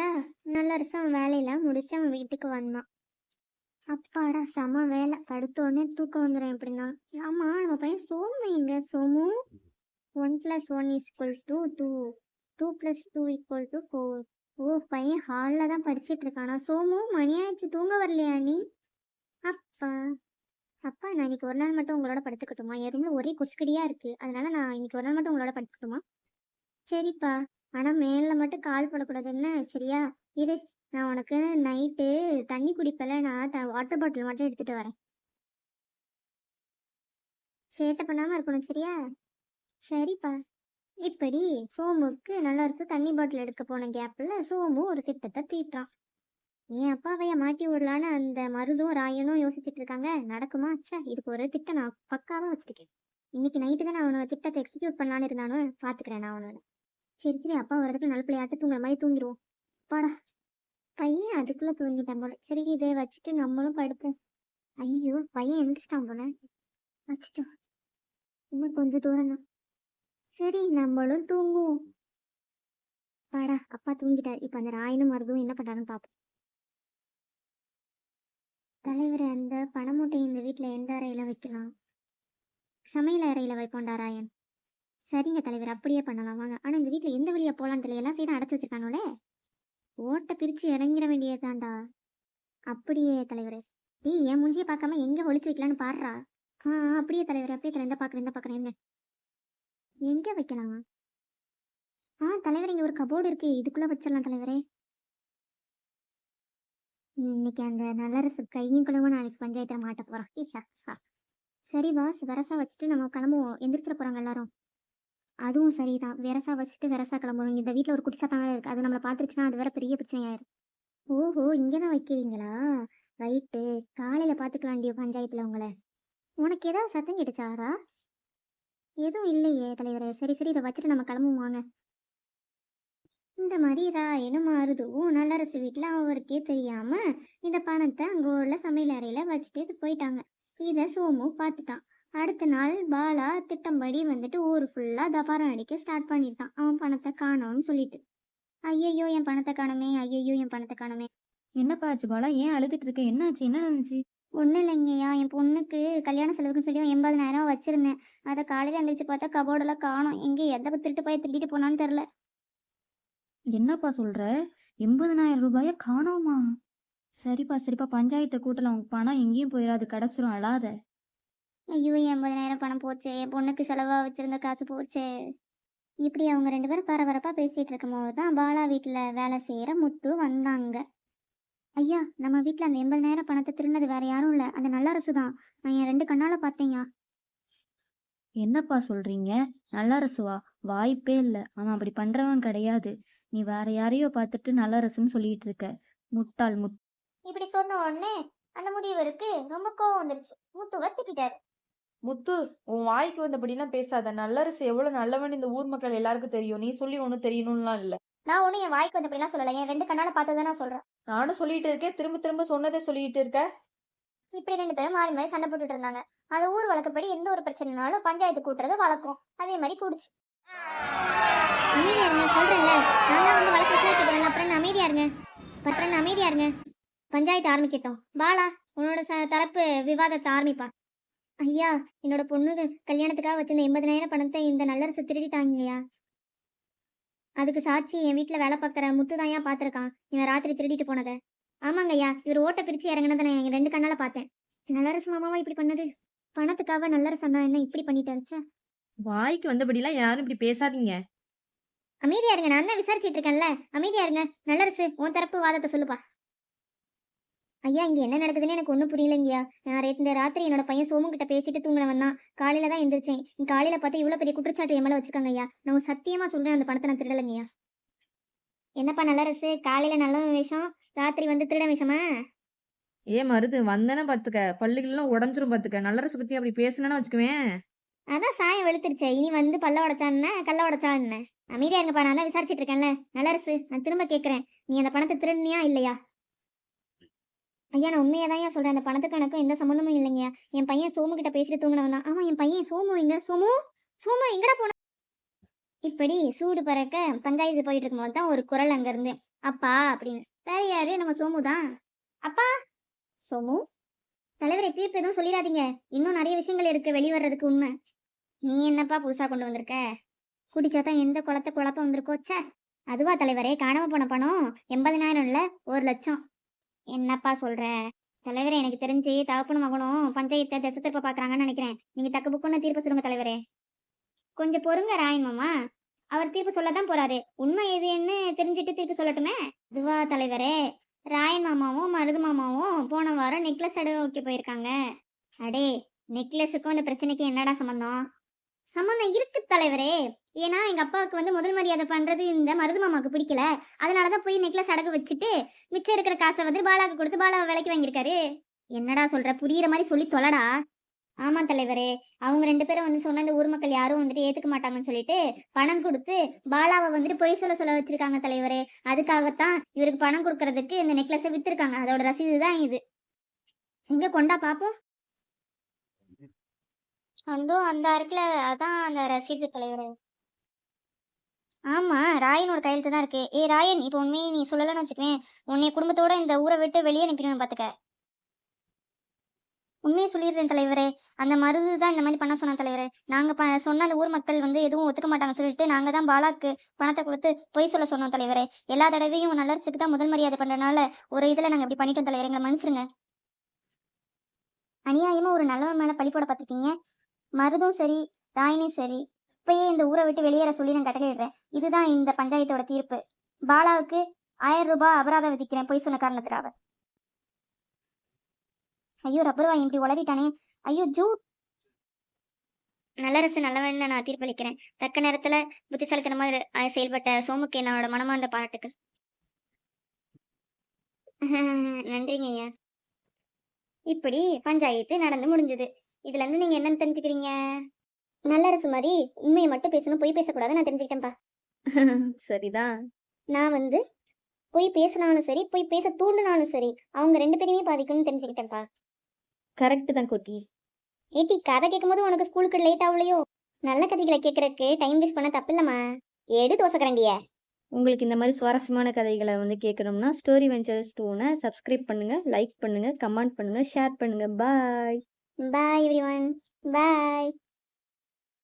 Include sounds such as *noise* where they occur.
இல்லையா? நல்ல ரசம் வேலையெல்லாம் முடிச்சு அவன் வீட்டுக்கு வந்தான். அப்பாடா செம வேலை. படுத்த உடனே தூக்கம் வந்துடும் எப்படின்னா. ஆமா நம்ம பையன் சோமு எங்க? Somu? One plus one equal to two two plus two equal to four ஓ பையன் ஹாலில் தான் படிச்சுட்டு இருக்கானா. சோமு மணி ஆயிடுச்சு. தூங்க வரலையா நீ? அப்பா. அப்பா நான் இன்னைக்கு ஒரு நாள் மட்டும் உங்களோட படுத்துக்கட்டுமா? என் ஒரே கொசுக்கடியாக இருக்குது அதனால நான் இன்னைக்கு ஒரு நாள் மட்டும் உங்களோட படுத்துக்கட்டுமா? சரிப்பா. ஆனா மேல மட்டும் கால் படக்கூடாது என்ன? சரியா? இரு நான் உனக்கு நைட்டு தண்ணி குடிப்பல நான் வாட்டர் பாட்டில் மட்டும் எடுத்துட்டு வரேன். சேட்டை பண்ணாம இருக்கணும் சரியா? சரிப்பா. இப்படி சோமுக்கு நல்லரசு தண்ணி பாட்டில் எடுக்க போன கேப்பில் சோமு ஒரு திட்டத்தை தீட்டுறான். என் அப்பாவைய மாட்டி விடலான்னு அந்த மருதும் ராயனும் யோசிச்சுட்டு இருக்காங்க. நடக்குமா? ச்சே இதுக்கு ஒரு திட்டம் நான் பக்காவாக வச்சிருக்கேன். இன்னைக்கு நைட்டு தான் நான் அவனோட திட்டத்தை எக்ஸிக்யூட் பண்ணலான்னு இருந்தானோ? பார்த்துக்கிறேன் நான் அவனோட. சரி சரி அப்பா வரதுக்கு நல்ல பிள்ளையாட்டு தூங்குற மாதிரி தூங்கிடுவோம் பாடா. பையன் அதுக்குள்ள தூங்கிட்டான் போல. சரி இதை வச்சுட்டு நம்மளும் படுப்போம். ஐயோ பையன் எந்திரிச்சிட்டான் போல. வச்சுட்டோம் இன்னும் கொஞ்சம் தூரம் தான். சரி நம்மளும் தூங்குவோம். பாடா அப்பா தூங்கிட்டார். இப்ப அந்த ராயனும் மருதும் என்ன பண்றாங்கன்னு பாப்போம். தலைவர் அந்த பணமூட்டை இந்த வீட்ல எந்த அறையில வைக்கலாம்? சமையல் அறையில வைப்போண்டா ராயன். சரிங்க தலைவர் அப்படியே பண்ணலாம். வாங்க. ஆனா இந்த வீட்ல எந்த வழியாக போலான்னு தெரியல. எல்லாம் சைடும் அடைச்சி வச்சிருக்காங்களே ஓட்டை பிரிச்சு இறங்கிட வேண்டியதுதான்டா. அப்படியே தலைவர். டேய் என் முஞ்சியை பார்க்காம எங்க ஒளிச்சு வைக்கலான்னு பாடுறா? ஆ அப்படியே தலைவர் அப்படியே தலைவர் இந்த பார்க்குறேன் இந்த பார்க்குறேன் என்ன எங்க வைக்கலாம்? ஆ தலைவர் இங்க ஒரு கபோர்டு இருக்கு. இதுக்குள்ள வச்சிடலாம் தலைவரே. இன்னைக்கு அந்த நல்லரசு கையும் குழம்பும் நாளைக்கு பஞ்சாயத்தில் மாட்ட போகிறோம் சரி பாஸ் வரசா வச்சுட்டு நம்ம கிளம்புவோம். எந்திரிச்சிட போறாங்க எல்லாரும். அதுவும் சரிதான். விரசா வச்சுட்டு விரசா கிளம்புவோம் இந்த வீட்டில் ஒரு குடிச்சா தான் இருக்குது அது நம்மளை பார்த்துருச்சுன்னா அது வேற பெரிய பிரச்சனையாயிரும். ஓஹோ இங்கதான் வைக்கிறீங்களா? ரைட்டு. காலையில் பாத்துக்கலாண்டியோ பஞ்சாயத்தில் உங்களை. உனக்கு ஏதாவது சத்தம் கேட்டுச்சாரா எதுவும் இல்லையே தலைவரே. சரி சரி இதை வச்சுட்டு நம்ம கிளம்புவாங்க இந்த மாதிரி ராயனும் மாறுதுவும் நல்லரசு வீட்டில் அவருக்கே தெரியாமல் இந்த பணத்தை அங்கே உள்ள சமையல் அறையில் வச்சுட்டு போயிட்டாங்க. இதை சோமு பார்த்துட்டான். அடுத்த நாள் பாலா திட்டம்படி வந்துட்டு ஊர் ஃபுல்லா தபாரம் அடிக்க ஸ்டார்ட் பண்ணிட்டான். அவன் பணத்தை காணோம்னு சொல்லிட்டு. ஐயையோ என் பணத்தை காணோமே ஐயையோ என் பணத்தை காணோமே. என்னப்பா ஆச்சு பாலா? ஏன் அழுதுட்டு இருக்க? என்னாச்சு என்ன நடந்துச்சு? ஒன்றும் இல்லைங்கய்யா. என் பொண்ணுக்கு கல்யாண செலவுக்குன்னு சொல்லி எண்பதனாயிரம் வச்சிருந்தேன். அதை காலையில் எழுந்திரிச்சு பார்த்தா கபோர்டெல்லாம் காணோம். எங்கே எதை திருட்டு போய் திருடிட்டு போனான்னு தெரில என்னப்பா சொல்ற? எண்பதனாயிரம் ரூபாய காணோமா? சரிப்பா சரிப்பா. பஞ்சாயத்தை கூட்டலாம் உங்க பணம் எங்கேயும் போயிடாது கிடைச்சிரும் அழாத. ஐயோ எண்பதனாயிரம் பணம் போச்சே. என் பொண்ணுக்கு செலவா வச்சிருந்த காசு போச்சே. இப்படி அவங்க ரெண்டு பேரும் பரபரப்பா பேசிட்டு இருக்கும்போது தான் பாலா வீட்டுல வேலை செய்யற முத்து வந்தாங்க. ஐயா நம்ம வீட்ல அந்த எண்பதனாயிரம் பணத்தை திருடினது வேற யாரும் இல்ல. அந்த நல்லரசு தான். நான் என் ரெண்டு கண்ணால பார்த்தேன்யா என்னப்பா சொல்றீங்க? நல்லரசுவா வாய்ப்பே இல்ல. அவன் அப்படி பண்றவன் கிடையாது. நீ வேற யாரையோ பார்த்துட்டு நல்லரசுன்னு சொல்லிட்டு இருக்க. முட்டாள் முத் இப்படி சொன்ன உடனே அந்த முதியவருக்கு ரொம்ப கோவம் வந்துருச்சு. முத்துவை திட்டாரு முத்து உன் வாய்க்கு வந்தபடிலாம் பேசாத. நல்லரசு எவ்வளவு நல்லவன் இந்த ஊர் மக்கள் எல்லாருக்கும் தெரியும். நீ சொல்லி ஒன்னும் தெரியணும்லாம் இல்ல. நான் ஒன்றும் என் வாய்க்கு வந்தபடிலாம் சொல்லலை. என் ரெண்டு கண்ணால பார்த்ததை நான் சொல்றேன். நானும் சொல்லிட்டு இருக்கேன். திரும்ப திரும்ப சொன்னதை சொல்லிட்டு இருக்க. இப்படி ரெண்டு பேரும் மாறி மாறி சண்டை போட்டுட்டு இருந்தாங்க. அது ஊர் வழக்கப்படி எந்த ஒரு பிரச்சனைனாலும் பஞ்சாயத்து கூட்டுறது வழக்கம். அதே மாதிரி கூடுச்சு. அமைதியா இருங்க சொல்றேன்ல நான் தான் வந்து வழக்கு விசாரிக்க போறேன் அப்புறம் அமைதியா இருங்க. என்ன அமைதியா இருங்க. பஞ்சாயத்து ஆரம்பிக்கட்டும். பாலா உன்னோட ச தரப்பு விவாதத்தை ஆரம்பிப்பா. ஐயா என்னோட பொண்ணு கல்யாணத்துக்காக வச்சிருந்த எண்பதனாயிரம் பணத்தை இந்த நல்லரசு திருடிட்டாங்கய்யா. அதுக்கு சாட்சி என் வீட்டில் வேலை பார்க்குற முத்து தான் ஏன் பார்த்துருக்கான் இவன் ராத்திரி திருடிட்டு போனதை. ஆமாங்க ஐயா இவர் ஓட்டை பிரிச்சு இறங்கினதை நான் எங்க ரெண்டு கண்ணால பார்த்தேன். நல்லரசு மாமாவா இப்படி பண்ணது? பணத்துக்காக நல்லரசு அண்ணா என்ன இப்படி பண்ணிட்டாருச்சா வாய்க்கு வந்தபடிலாம் யாரும் இப்படி பேசாதீங்க. அமைதியா இருங்க நான் தான் விசாரிச்சிட்டு இருக்கேன்ல. அமைதியா இருங்க. நல்லரசு உன் தரப்பு வாதத்தை சொல்லுப்பா. ஐயா இங்க என்ன நடக்குதுன்னு எனக்கு ஒன்றும் புரியலைங்கய்யா. நான் இந்த ராத்திரி என்னோட பையன் சோமு கிட்ட பேசிட்டு தூங்கினவன் தான். காலையில தான் எந்திரிச்சேன். காலையில பார்த்து இவ்வளவு பெரிய குற்றச்சாட்டு என் மேல வச்சிருக்காங்க ஐயா. நான் சத்தியமா சொல்றேன் அந்த பணத்தை நான் திருடலைங்கய்யா என்னப்பா நல்லரசு காலையில நல்ல விஷம்? ராத்திரி வந்து திருட விஷமா? ஏ மருது வந்தேன்னு பாத்துக்க. பல்லுகள்லாம் உடஞ்சிரும் பாத்துக்க. நல்லரசு பத்தி அப்படி பேசுனேன்னு வச்சுக்குவேன். அதான் சாயம் வெளுத்துருச்சே. இனி வந்து பல்ல உடைச்சான்னு கல்ல உடைச்சா என்ன அமைதியா இருங்கப்பா. நான் தான் விசாரிச்சிட்டு இருக்கேன்ல. நல்லரசு நான் திரும்ப கேட்குறேன் நீ அந்த பணத்தை திருடுனியா இல்லையா? ஐயா நான் உண்மையா தான் சொல்றேன். அந்த பணத்துக்கு எனக்கும் எந்த சம்மந்தமும் இல்லைங்கய்யா. என் பையன் சோமு கிட்ட பேசிட்டு தூங்கினவன் தான் என் பையன் சோமு எங்க? சோமு? சோமு எங்கடா போன? இப்படி சூடு பறக்க பஞ்சாயத்து போயிட்டு இருக்கும்போது தான் ஒரு குரல் அங்க இருந்து அப்பா அப்படின்னு. வேற யாரு? நம்ம சோமு தான். அப்பா? சோமு? தலைவரை தீர்ப்பு எதுவும் சொல்லிடாதீங்க. இன்னும் நிறைய விஷயங்கள் இருக்கு. வெளிவர்றதுக்கு உண்மை. நீ என்னப்பா புதுசா கொண்டு வந்திருக்க? குடிச்சா தான் எந்த குளத்தை குழப்பம் வந்திருக்கோச்சே அதுவா தலைவரே காணாம போன பணம் எண்பதினாயிரம் இல்ல ஒரு லட்சம். என்னப்பா சொல்ற? தலைவரே எனக்கு தெரிஞ்சு தகப்பனும் மகனும் பஞ்சாயத்தை திசை திருப்ப பாக்குறாங்கன்னு நினைக்கிறேன். நீங்க தக்கு புக்குன்னு தீர்ப்பு சொல்லுங்க தலைவரே. கொஞ்சம் பொறுங்க ராயன் மாமா. அவர் தீர்ப்பு சொல்லதான் போறாரு. உண்மை எதுன்னு தெரிஞ்சுட்டு தீர்ப்பு சொல்லட்டுமே? இதுவா தலைவரே ராயன் மாமாவும் மருது மாமாவும் போன வாரம் நெக்லஸ் அடகு வைக்க போயிருக்காங்க. அடே நெக்லஸுக்கும் இந்த பிரச்சனைக்கு என்னடா சம்பந்தம்? சம்பந்தம் இருக்கு தலைவரே. ஏன்னா எங்க அப்பாவுக்கு வந்து முதல் மரியாதை பண்றது இந்த மருது மாமாவுக்கு பிடிக்கல. அதனாலதான் போய் நெக்லஸ் அடகு வச்சுட்டு மிச்சம் இருக்கிற காசை வந்து பாலாவுக்கு கொடுத்து பாலாவை விலைக்கு வாங்கியிருக்காரு. என்னடா சொல்ற? புரியுற மாதிரி சொல்லி தொலைடா. ஆமா தலைவரே. அவங்க ரெண்டு பேரும் வந்து சொன்ன இந்த ஊர் மக்கள் யாரும் வந்துட்டு ஏத்துக்க மாட்டாங்கன்னு சொல்லிட்டு பணம் கொடுத்து பாலாவை வந்துட்டு பொய் சொல்ல சொல்ல வச்சிருக்காங்க தலைவரே. அதுக்காகத்தான் இவருக்கு பணம் கொடுக்கறதுக்கு இந்த நெக்லஸை விற்றுருக்காங்க அதோட ரசீது தான் இது. இங்க கொண்டா பாப்போம். அந்தோ அந்த இருக்குல்ல அதான் அந்த ரசீது தலைவரே. ஆமா ராயனோட கையெழுத்து தான் இருக்கு. ஏ ராயன் இப்போ உண்மையை நீ சொல்லலன்னு வச்சுக்குவேன். உன்னை குடும்பத்தோட இந்த ஊரை விட்டு வெளியே அனுப்பிடுவேன் பாத்துக்க. உண்மையை சொல்லிடுறேன் தலைவரே. அந்த மருது தான் இந்த மாதிரி பண்ண சொன்ன தலைவரே. நாங்க ப சொன்ன அந்த ஊர் மக்கள் வந்து எதுவும் ஒத்துக்க மாட்டாங்க சொல்லிட்டு நாங்க தான் பாலாக்கு பணத்தை கொடுத்து பொய் சொல்ல சொன்னோம் தலைவரே. எல்லா தடவையும் நல்லரசுக்கு தான் முதல் மரியாதை பண்றதுனால ஒரு இதுல நாங்க இப்படி பண்ணிட்டோம் தலைவரே. எங்களை மன்னிச்சிருங்க. அநியாயமா ஒரு நல்லவன் மேல பழி போட பார்த்திருக்கீங்க மருதும் சரி ராயனும் சரி இப்பயே இந்த ஊரை விட்டு வெளியேற சொல்லி நான் கட்டளையிடுறேன். இதுதான் இந்த பஞ்சாயத்தோட தீர்ப்பு. பாலாவுக்கு ஆயிரம் ரூபாய் அபராதம் விதிக்கிறேன் பொய் சொன்ன காரணத்துக்காக ஐயோ ரப்பர் வாய் இப்படி உளறிட்டானே. ஐயோ ஜூ. நல்லரசு நல்லவன்னு நான் தீர்ப்பளிக்கிறேன். தக்க நேரத்துல புத்திசாலித்தனமா செயல்பட்ட சோமுக்கு என்னோட மனமார்ந்த பாராட்டுக்கள். *laughs* நன்றிங்க ஐயா. இப்படி பஞ்சாயத்து நடந்து முடிஞ்சது. இதுல இருந்து நீங்க என்ன தெரிஞ்சுக்கிறீங்க? நல்லரசு மாதிரி உண்மையை மட்டும் பேசணும் பொய் பேசக்கூடாது நான் தெரிஞ்சுக்கிட்டேன்ப்பா *laughs* சரிதான். நான் வந்து பொய் பேசினாலும் சரி பொய் பேச தூண்டினாலும் சரி அவங்க ரெண்டு பேரையுமே பாதிக்கும்னு தெரிஞ்சுக்கிட்டேன்ப்பா கரெக்ட் தான் குட்டி. ஏட்டி கதை கேட்கும்போது உனக்கு ஸ்கூலுக்கு லேட் ஆகலையோ? நல்ல கதைகளை கேட்கறதுக்கு டைம் வேஸ்ட் பண்ண தப்பில்லம்மா. எடு தோசைக்கரண்டிய. உங்களுக்கு இந்த மாதிரி சுவாரஸ்யமான கதைகளை வந்து கேட்கணும்னா ஸ்டோரி வெஞ்சர்ஸ் டூனை சப்ஸ்கிரைப் பண்ணுங்க லைக் பண்ணுங்க கமெண்ட் பண்ணுங்க ஷேர் பண்ணுங்க. பாய் பாய் எவ்ரி ஒன் பாய்